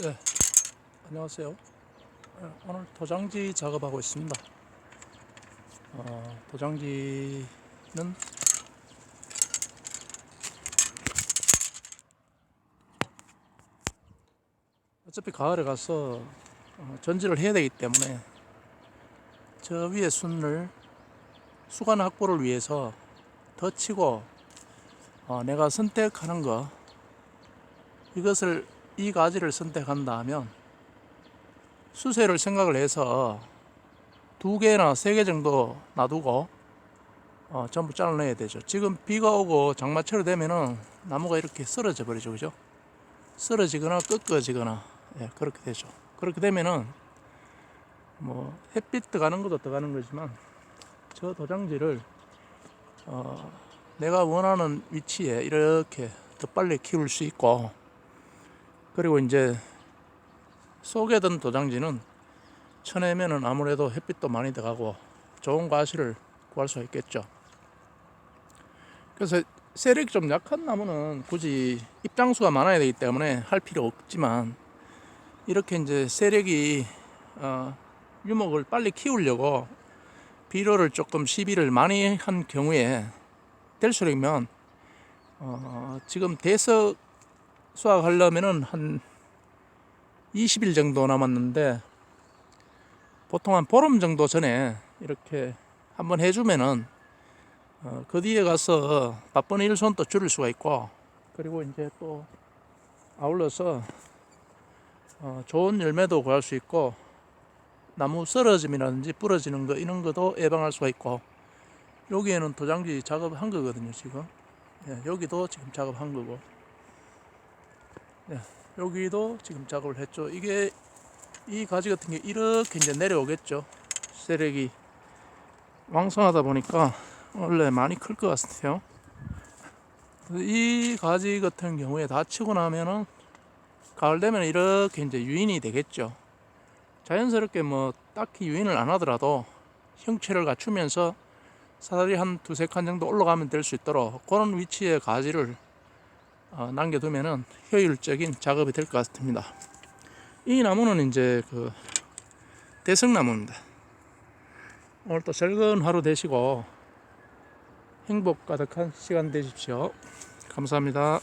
네, 안녕하세요. 네, 오늘 도장지 작업하고 있습니다. 어, 도장지는 어차피 가을에 가서 어, 전지를 해야 되기 때문에 저 위에 순을 수간 확보를 위해서 더 치고 어, 내가 선택하는 거 이것을 이 가지를 선택한다 하면 수세를 생각을 해서 두 개나 세 개 정도 놔두고 어, 전부 잘라내야 되죠. 지금 비가 오고 장마철이 되면은 나무가 이렇게 쓰러져 버리죠, 그죠? 쓰러지거나 꺾어지거나 예, 그렇게 되죠. 그렇게 되면은 뭐 햇빛 들어가는 것도 들어가는 거지만 저 도장지를 어, 내가 원하는 위치에 이렇게 더 빨리 키울 수 있고 그리고 이제 속에 든 도장지는 쳐내면은 아무래도 햇빛도 많이 들어가고 좋은 과실을 구할 수 있겠죠. 그래서 세력이 좀 약한 나무는 굳이 입장수가 많아야 되기 때문에 할 필요 없지만 이렇게 이제 세력이 어, 유목을 빨리 키우려고 비료를 조금 시비를 많이 한 경우에 될수록이면 어, 지금 대석 수확하려면은 한 20일 정도 남았는데 보통 한 보름 정도 전에 이렇게 한번 해주면은 어, 그 뒤에 가서 바쁜 일손도 줄일 수가 있고 그리고 이제 또 아울러서 어, 좋은 열매도 구할 수 있고 나무 쓰러짐이라든지 부러지는 거 이런 것도 예방할 수가 있고 여기에는 도장지 작업한 거거든요 지금. 예, 여기도 지금 작업한 거고 예, 여기도 지금 작업을 했죠. 이게 이 가지 같은 게 이렇게 이제 내려오겠죠. 세력이 왕성하다 보니까 원래 많이 클 것 같아요. 이 가지 같은 경우에 다 치고 나면은 가을 되면 이렇게 이제 유인이 되겠죠. 자연스럽게 뭐 딱히 유인을 안 하더라도 형체를 갖추면서 사다리 한 두세 칸 정도 올라가면 될 수 있도록 그런 위치에 가지를 어, 남겨두면은 효율적인 작업이 될 것 같습니다. 이 나무는 이제 그 대성나무입니다. 오늘 또 즐거운 하루 되시고 행복 가득한 시간 되십시오. 감사합니다.